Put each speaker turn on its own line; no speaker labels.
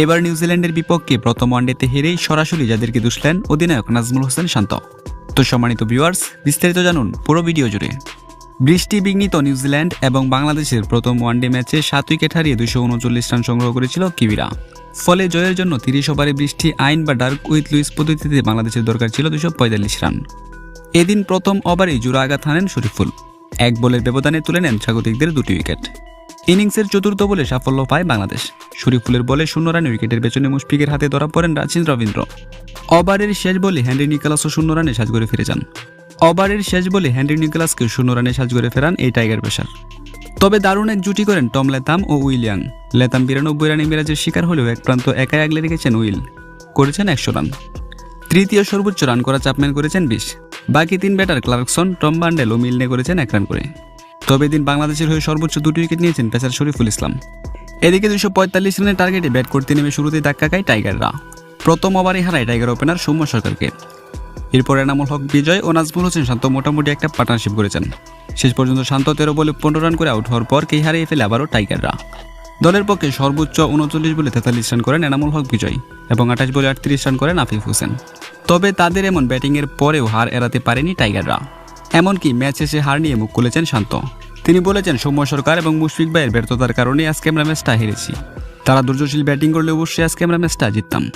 এবার নিউজিল্যান্ডের বিপক্ষে প্রথম ওয়ানডেতে হেরেই সরাসরি যাদেরকে দুষলেন অধিনায়ক নাজমুল হোসেন শান্ত। তো সম্মানিত ভিউয়ার্স বিস্তারিত জানুন পুরো ভিডিও জুড়ে। বৃষ্টি বিঘ্নিত নিউজিল্যান্ড এবং বাংলাদেশের প্রথম ওয়ানডে ম্যাচে সাত উইকেট হারিয়ে দুশো উনচল্লিশ রান সংগ্রহ করেছিল কিবিরা। ফলে জয়ের জন্য তিরিশ ওভারে বৃষ্টি, আইন বা ডার্ক উইথ লুইস পদ্ধতিতে বাংলাদেশের দরকার ছিল দুশো পঁয়তাল্লিশ রান। এদিন প্রথম ওভারেই জোড়া আঘাত হানেন শরীফুল। এক বলের ব্যবধানে তুলে নেন স্বাগতিকদের দুটি উইকেট। ইনিংসের চতুর্থ বলে সাফল্য পায় বাংলাদেশ। শরীফুলের বলে শূন্য রানে উইকেটের পেছনে মুশফিকের হাতে ধরা পড়েন রাচিন রবীন্দ্র। ওভারের শেষ বলে হ্যান্ডি নিকোলাসও শূন্য রানে সাজ করে ফিরে যান। ওভারের শেষ বলে হ্যান্ডি নিকোলাসকে শূন্য রানে সাজ করে ফেরান এই টাইগার পেশার তবে দারুণ এক জুটি করেন টম লেতাম ও উইলিয়াং লেতাম বিরানব্বই রানে মিরাজের শিকার হলেও এক প্রান্ত একাই আগলে রেখেছেন উইল। করেছেন একশো রান। তৃতীয় সর্বোচ্চ রান করা চাপম্যান করেছেন বিশ। বাকি তিন ব্যাটার ক্লার্কসন, টম বান্ডেল ও মিলনে করেছেন এক রান করে। তবে দিন বাংলাদেশের হয়ে সর্বোচ্চ দুটি উইকেট নিয়েছেন পেসার শরীফুল ইসলাম। এদিকে দুশো পঁয়তাল্লিশ রানের টার্গেটে ব্যাট করতে নেমে শুরুতেই ধাক্কা খায় টাইগাররা। প্রথম ওভারে হারায় টাইগার ওপেনার সৌম্য সরকারকে। এরপর এনামুল হক বিজয় ও নাজমুল হোসেন শান্ত মোটামুটি একটা পার্টনারশিপ করেছেন। শেষ পর্যন্ত শান্ত তেরো বলে পনেরো রান করে আউট হওয়ার পর কেই হারিয়ে ফেলে আবারও টাইগাররা। দলের পক্ষে সর্বোচ্চ উনচল্লিশ বলে তেতাল্লিশ রান করেন এনামুল হক বিজয় এবং আঠাশ বলে আটত্রিশ রান করেন আফিফ হোসেন। তবে তাদের এমন ব্যাটিংয়ের পরেও হার এড়াতে পারেনি টাইগাররা। এমনকি ম্যাচ শেষে হার নিয়ে মুখ খুলেছেন শান্ত। তিনি বলেছেন, সৌম্য সরকার এবং মুশফিক ভাইয়ের ব্যর্থতার কারণে আজকে আমরা ম্যাচটা হেরেছি। তারা দুর্যশীল ব্যাটিং করলে অবশ্যই আজকে আমরা ম্যাচটা জিততাম।